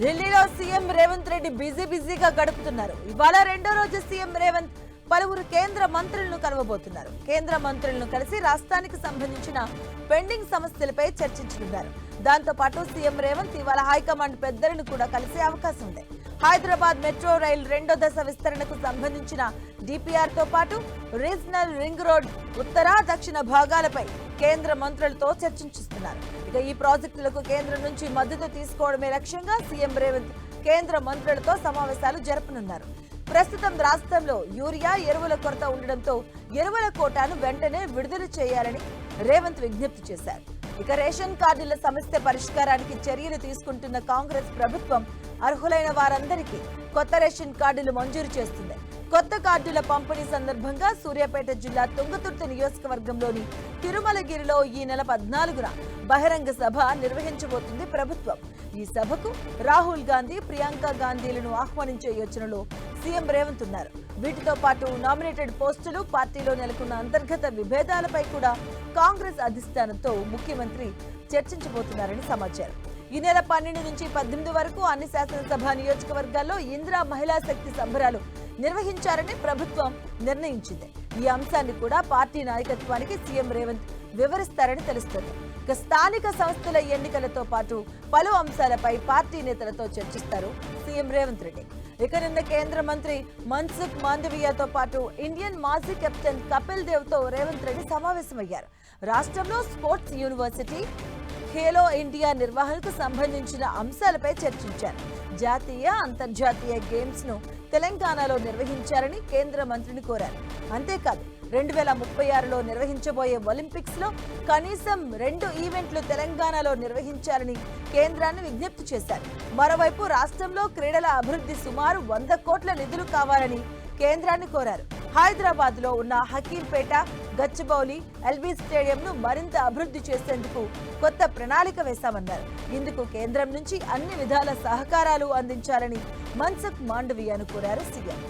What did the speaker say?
ఢిల్లీలో CM Revanth Reddy busy బిజీగా గడుపుతున్నారు. ఇవాళ రెండో రోజు సీఎం రేవంత్ పలువురు కేంద్ర మంత్రులను కలవబోతున్నారు. కేంద్ర మంత్రులను కలిసి రాష్ట్రానికి సంబంధించిన పెండింగ్ సమస్యలపై చర్చించనున్నారు. దాంతో పాటు సీఎం రేవంత్ ఇవాళ హైకమాండ్ పెద్దలను కూడా కలిసే అవకాశం ఉంది. హైదరాబాద్ మెట్రో రైల్ రెండో దశ విస్తరణకు సంబంధించిన డిపిఆర్తో పాటు రీజనల్ రింగ్ రోడ్ ఉత్తర దక్షిణ భాగాలపై కేంద్ర మంత్రులతో చర్చించిస్తున్నారు. ఇక ఈ ప్రాజెక్టులకు కేంద్రం నుంచి మద్దతు తీసుకోవడమే లక్ష్యంగా సీఎం రేవంత్ కేంద్ర మంత్రులతో సమావేశాలు జరపనున్నారు. ప్రస్తుతం రాష్ట్రంలో యూరియా ఎరువుల కొరత ఉండడంతో ఎరువుల కోటాను వెంటనే విడుదల చేయాలని రేవంత్ విజ్ఞప్తి చేశారు. ఇక రేషన్ కార్డుల సమస్య పరిష్కారానికి చర్యలు తీసుకుంటున్న కాంగ్రెస్ ప్రభుత్వం అర్హులైన వారందరికీ కొత్త రేషన్ కార్డులు మంజూరు చేస్తుంది. కొత్త కార్డుల పంపిణీ సందర్భంగా సూర్యాపేట జిల్లా తుంగతుర్తి నియోజకవర్గంలోని తిరుమలగిరిలో ఈ నెల పద్నాలుగున బహిరంగ సభ నిర్వహించబోతుంది ప్రభుత్వం. ఈ సభకు రాహుల్ గాంధీ ప్రియాంక గాంధీలను ఆహ్వానించే యోచనలో సీఎం రేవంత్ ఉన్నారు. వీటితో పాటు నామినేటెడ్ పోస్టులు పార్టీలో నెలకొన్న అంతర్గత విభేదాలపై కూడా కాంగ్రెస్ అధిష్టానంతో ముఖ్యమంత్రి చర్చించబోతున్నారని సమాచారం. ఈ నెల పన్నెండు నుంచి పద్దెనిమిది వరకు అన్ని శాసనసభ నియోజకవర్గాల్లో ఇందిరా మహిళా శక్తి సంబరాలు నిర్వహించారని ప్రభుత్వం నిర్ణయించింది. ఈ అంశాన్ని కూడా పార్టీ నాయకత్వానికి సీఎం రేవంత్ వివరిస్తారని తెలుస్తోంది. ఇక స్థానిక సంస్థల ఎన్నికలతో పాటు పలు అంశాలపై పార్టీ నేతలతో చర్చిస్తారు సీఎం రేవంత్ రెడ్డి. ఇక నిన్న కేంద్ర మంత్రి మన్సుఖ్ మాండవీయతో పాటు ఇండియన్ మాజీ కెప్టెన్ కపిల్ దేవ్తో రేవంత్ రెడ్డి సమావేశమయ్యారు. రాష్ట్రంలో స్పోర్ట్స్ యూనివర్సిటీ ఖేలో ఇండియా నిర్వహణకు సంబంధించిన అంశాలపై చర్చించారు. జాతీయ అంతర్జాతీయ గేమ్స్ను తెలంగాణలో నిర్వహించారని కేంద్ర మంత్రిని కోరారు. అంతేకాదు రెండు వేల ముప్పై ఆరులో నిర్వహించబోయే ఒలింపిక్స్లో కనీసం రెండు ఈవెంట్లు తెలంగాణలో నిర్వహించాలని కేంద్రాన్ని విజ్ఞప్తి చేశారు. మరోవైపు రాష్ట్రంలో క్రీడల అభివృద్ధి సుమారు వంద కోట్ల నిధులు కావాలని కేంద్రాన్ని కోరారు. హైదరాబాద్లో ఉన్న హకీంపేట గచ్చిబౌలి ఎల్బీ స్టేడియం ను మరింత అభివృద్ధి చేసేందుకు కొత్త ప్రణాళిక వేశామన్నారు. ఇందుకు కేంద్రం నుంచి అన్ని విధాల సహకారాలు అందించాలని మన్సుఖ్ అని కోరారు సీఎం.